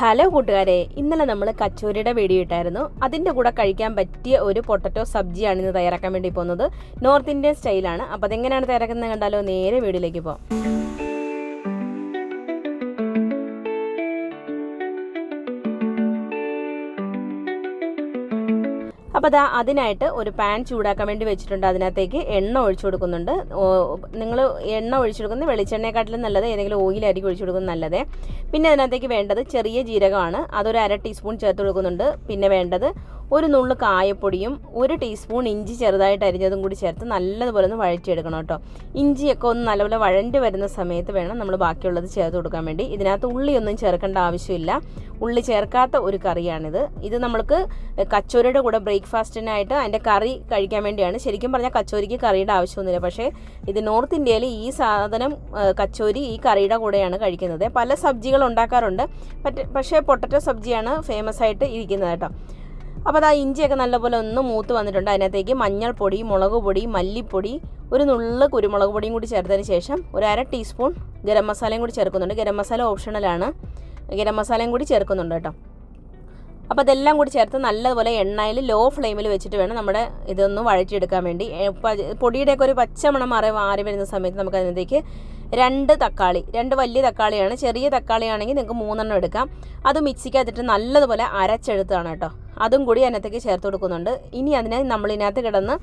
Hello കൂട്ടുകാരെ ഇന്നലെ നമ്മൾ കച്ചോരിയുടെ വീഡിയോ ഇട്ടായിരുന്നു. അതിന്റെ കൂടെ കഴിക്കാൻ പറ്റിയ ഒരു പൊട്ടറ്റോ സബ്ജിയാണ് ഇന്ന് തയ്യാറാക്കാൻ വേണ്ടി പോകുന്നത്. നോർത്ത് ഇന്ത്യൻ സ്റ്റൈലാണ്. അപ്പോൾ അതെങ്ങനെയാണ് തയ്യാറാക്കുന്നത് കണ്ടാലോ? നേരെ വീടിലേക്ക് പോകാം അപ്പോൾ അതാ അതിനായിട്ട് ഒരു പാൻ ചൂടാക്കാൻ വേണ്ടി വെച്ചിട്ടുണ്ട്. അതിനകത്തേക്ക് എണ്ണ ഒഴിച്ചു കൊടുക്കുന്നുണ്ട്. നിങ്ങൾ എണ്ണ ഒഴിച്ചു കൊടുക്കുന്നത് വെളിച്ചെണ്ണയെക്കാട്ടിലും നല്ലത് ഏതെങ്കിലും ഓയിൽ ഓയിലായിരിക്കും ഒഴിച്ചു കൊടുക്കുന്നത് നല്ലത്. പിന്നെ അതിനകത്തേക്ക് വേണ്ടത് ചെറിയ ജീരകമാണ്. അതൊരു അര ടീസ്പൂൺ ചേർത്ത് കൊടുക്കുന്നുണ്ട്. പിന്നെ വേണ്ടത് ഒരു നുള്ളു കായപ്പൊടിയും ഒരു ടീസ്പൂൺ ഇഞ്ചി ചെറുതായിട്ട് അരിഞ്ഞതും കൂടി ചേർത്ത് നല്ലതുപോലെ ഒന്ന് വഴറ്റിയെടുക്കണം കേട്ടോ. ഇഞ്ചിയൊക്കെ ഒന്ന് നല്ലപോലെ വഴണ്ടി വരുന്ന സമയത്ത് വേണം നമ്മൾ ബാക്കിയുള്ളത് ചേർത്ത് കൊടുക്കാൻ വേണ്ടി. ഇതിനകത്ത് ഉള്ളിയൊന്നും ചേർക്കേണ്ട ആവശ്യമില്ല. ഉള്ളി ചേർക്കാത്ത ഒരു കറിയാണിത്. ഇത് നമ്മൾക്ക് കച്ചോരിയുടെ കൂടെ ബ്രേക്ക്ഫാസ്റ്റിനായിട്ട് അതിന്റെ കറി കഴിക്കാൻ വേണ്ടിയാണ്. ശരിക്കും പറഞ്ഞാൽ കച്ചോരിക്ക് കറിയുടെ ആവശ്യമൊന്നുമില്ല. പക്ഷേ ഇത് നോർത്ത് ഇന്ത്യയിൽ ഈ സാധനം കച്ചോരി ഈ കറിയുടെ കൂടെയാണ് കഴിക്കുന്നത്. പല സബ്ജികൾ ഉണ്ടാക്കാറുണ്ട്. പക്ഷേ പൊട്ടറ്റോ സബ്ജിയാണ് ഫേമസ് ആയിട്ട് ഇരിക്കുന്നത് കേട്ടോ. അപ്പോൾ അത് ആ ഇഞ്ചിയൊക്കെ നല്ലപോലെ ഒന്ന് മൂത്ത് വന്നിട്ടുണ്ട്. അതിനകത്തേക്ക് മഞ്ഞൾപ്പൊടി മുളക് പൊടി മല്ലിപ്പൊടി ഒരു നുള്ള കുരുമുളക് പൊടിയും കൂടി ചേർത്തതിന് ശേഷം ഒരു അര ടീസ്പൂൺ ഗരം മസാലയും കൂടി ചേർക്കുന്നുണ്ട്. ഗരം മസാല ഓപ്ഷണലാണ്. ഗരം മസാലയും കൂടി ചേർക്കുന്നുണ്ട് കേട്ടോ. അപ്പോൾ അതെല്ലാം കൂടി ചേർത്ത് നല്ലപോലെ എണ്ണയിൽ ലോ ഫ്ലെയിമിൽ വെച്ചിട്ട് വേണം നമ്മുടെ ഇതൊന്ന് വഴറ്റിയെടുക്കാൻ വേണ്ടി. പൊടിയുടെയൊക്കെ ഒരു പച്ചമണം മാറി മാറി വരുന്ന സമയത്ത് നമുക്ക് അതിനകത്തേക്ക് രണ്ട് തക്കാളി രണ്ട് വലിയ തക്കാളിയാണ്. ചെറിയ തക്കാളിയാണെങ്കിൽ നിങ്ങൾക്ക് മൂന്നെണ്ണം എടുക്കാം. അത് മിക്സിക്കകത്തിട്ട് നല്ലതുപോലെ അരച്ചെടുത്താണ് കേട്ടോ. അതും കൂടി അതിനകത്തേക്ക് ചേർത്ത് കൊടുക്കുന്നുണ്ട്. ഇനി അതിനെ നമ്മൾ ഇതിനകത്ത് കിടന്ന്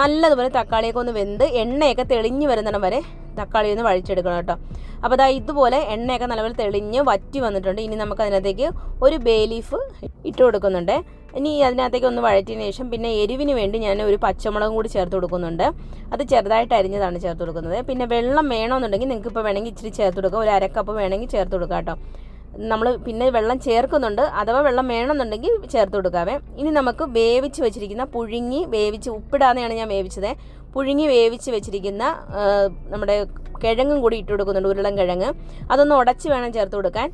നല്ലതുപോലെ തക്കാളിയൊക്കെ ഒന്ന് വെന്ത് എണ്ണയൊക്കെ തെളിഞ്ഞ് വരുന്നിടം വരെ തക്കാളി ഒന്ന് വഴിച്ചെടുക്കണം കേട്ടോ. അപ്പോൾ അതാ ഇതുപോലെ എണ്ണയൊക്കെ നല്ലപോലെ തെളിഞ്ഞ് വറ്റി വന്നിട്ടുണ്ട്. ഇനി നമുക്ക് അതിനകത്തേക്ക് ഒരു ബേ ലീഫ് ഇട്ട് കൊടുക്കുന്നുണ്ട്. ഇനി അതിനകത്തേക്ക് ഒന്ന് വഴറ്റിയതിന് ശേഷം പിന്നെ എരിവിന് വേണ്ടി ഞാൻ ഒരു പച്ചമുളകും കൂടി ചേർത്ത് കൊടുക്കുന്നുണ്ട്. അത് ചെറുതായിട്ട് അരിഞ്ഞതാണ് ചേർത്ത് കൊടുക്കുന്നത്. പിന്നെ വെള്ളം വേണമെന്നുണ്ടെങ്കിൽ നിങ്ങൾക്ക് ഇപ്പോൾ വേണമെങ്കിൽ ഇച്ചിരി ചേർത്ത് കൊടുക്കുക ഒരു അരക്കപ്പ് വേണമെങ്കിൽ ചേർത്ത് കൊടുക്കാം കേട്ടോ. നമ്മൾ പിന്നെ വെള്ളം ചേർക്കുന്നുണ്ട്. അഥവാ വെള്ളം വേണമെന്നുണ്ടെങ്കിൽ ചേർത്ത് കൊടുക്കാവേ. ഇനി നമുക്ക് വേവിച്ച് വെച്ചിരിക്കുന്ന പുഴുങ്ങി വേവിച്ച് ഉപ്പിടാതെയാണ് ഞാൻ വേവിച്ചത്. പുഴുങ്ങി വേവിച്ച് വെച്ചിരിക്കുന്ന നമ്മുടെ കിഴങ്ങും കൂടി ഇട്ട് കൊടുക്കുന്നുണ്ട് ഉരുളൻ കിഴങ്ങ് അതൊന്ന് ഉടച്ച് വേണം ചേർത്ത് കൊടുക്കാൻ.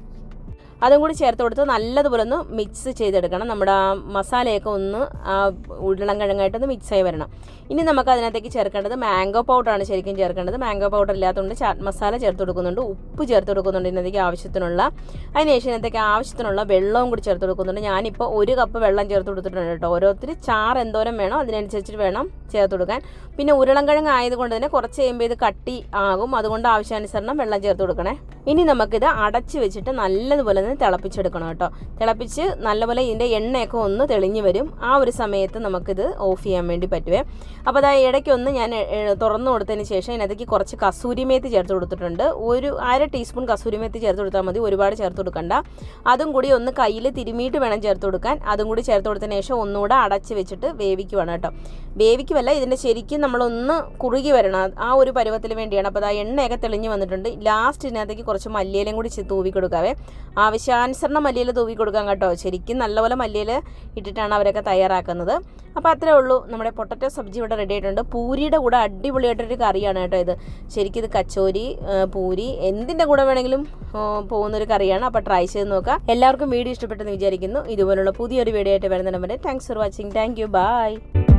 അതും കൂടി ചേർത്ത് കൊടുത്ത് നല്ലതുപോലെ ഒന്ന് മിക്സ് ചെയ്തെടുക്കണം. നമ്മുടെ ആ മസാലയൊക്കെ ഒന്ന് ആ ഉരുളം കിഴങ്ങായിട്ടൊന്ന് മിക്സ് ആയി വരണം. ഇനി നമുക്ക് അതിനകത്തേക്ക് ചേർക്കേണ്ടത് മാംഗോ പൗഡറാണ് ശരിക്കും ചേർക്കേണ്ടത്. മാംഗോ പൗഡർ ഇല്ലാത്തതുകൊണ്ട് ചാറ്റ് മസാല ചേർത്ത് കൊടുക്കുന്നുണ്ട്. ഉപ്പ് ചേർത്ത് കൊടുക്കുന്നുണ്ട് ഇതിനകത്തേക്ക് ആവശ്യത്തിനുള്ള. അതിനുശേഷം ഇതിനകത്തേക്ക് ആവശ്യത്തിനുള്ള വെള്ളവും കൂടി ചേർത്ത് കൊടുക്കുന്നുണ്ട്. ഞാനിപ്പോൾ ഒരു കപ്പ് വെള്ളം ചേർത്ത് കൊടുത്തിട്ടുണ്ട് കേട്ടോ. ഓരോരുത്തർ ചാർ എന്തോരം വേണം അതിനനുസരിച്ച് വേണം ചേർത്ത് കൊടുക്കാൻ. പിന്നെ ഉരുളം കിഴങ്ങ് ആയതുകൊണ്ട് തന്നെ കുറച്ച് കഴിയുമ്പോൾ ഇത് കട്ടി ആകും. അതുകൊണ്ട് ആവശ്യാനുസരണം വെള്ളം ചേർത്ത് കൊടുക്കണേ. ഇനി നമുക്കിത് അടച്ച് വെച്ചിട്ട് നല്ലതുപോലെ ഒന്ന് തിളപ്പിച്ചെടുക്കണം കേട്ടോ. തിളപ്പിച്ച് നല്ലപോലെ ഇതിന്റെ എണ്ണയൊക്കെ ഒന്ന് തെളിഞ്ഞു വരും. ആ ഒരു സമയത്ത് നമുക്കിത് ഓഫ് ചെയ്യാൻ വേണ്ടി പറ്റുവേ. അപ്പോൾ അതായത് ഇടയ്ക്കൊന്ന് ഞാൻ തുറന്നു കൊടുത്തതിന് ശേഷം ഇതിനകത്തേക്ക് കുറച്ച് കസൂരിമേത്ത് ചേർത്ത് കൊടുത്തിട്ടുണ്ട്. ഒരു അര ടീസ്പൂൺ കസൂരിമേത്ത് ചേർത്ത് കൊടുത്താൽ മതി. ഒരുപാട് ചേർത്ത് കൊടുക്കണ്ട. അതും കൂടി ഒന്ന് കയ്യിൽ തിരുമിയിട്ട് വേണം ചേർത്ത് കൊടുക്കാൻ. അതും കൂടി ചേർത്ത് കൊടുത്തതിന് ശേഷം ഒന്നുകൂടെ അടച്ച് വെച്ചിട്ട് വേവിക്കുവാണ് കേട്ടോ. വേവിക്കുമല്ല ഇതിന്റെ ശരിക്കും നമ്മളൊന്ന് കുറുകി വരണം. ആ ഒരു പരുവത്തിന് വേണ്ടിയാണ്. അപ്പോൾ ആ എണ്ണയൊക്കെ തെളിഞ്ഞു വന്നിട്ടുണ്ട്. ലാസ്റ്റ് ഇതിനകത്തേക്ക് കുറച്ച് മല്ലിയിലും കൂടി തൂവി കൊടുക്കാവേ. ആവശ്യാനുസരണം മല്ലിയിൽ തൂവി കൊടുക്കാം കേട്ടോ. ശരിക്കും നല്ലപോലെ മല്ലിയിൽ ഇട്ടിട്ടാണ് അവരൊക്കെ തയ്യാറാക്കുന്നത്. അപ്പോൾ അത്രേ ഉള്ളൂ. നമ്മുടെ പൊട്ടറ്റോ സബ്ജി ഇവിടെ റെഡി ആയിട്ടുണ്ട്. പൂരിയുടെ കൂടെ അടിപൊളിയായിട്ടൊരു കറിയാണ് കേട്ടോ ഇത്. ശരിക്കും ഇത് കച്ചോരി പൂരി എന്തിന്റെ കൂടെ വേണമെങ്കിലും പോകുന്നൊരു കറിയാണ്. അപ്പോൾ ട്രൈ ചെയ്ത് നോക്കാം. എല്ലാവർക്കും വീഡിയോ ഇഷ്ടപ്പെട്ടെന്ന് വിചാരിക്കുന്നു. ഇതുപോലുള്ള പുതിയൊരു വീഡിയോ ആയിട്ട് വരുന്നതിന് വരെ thanks for watching thank you bye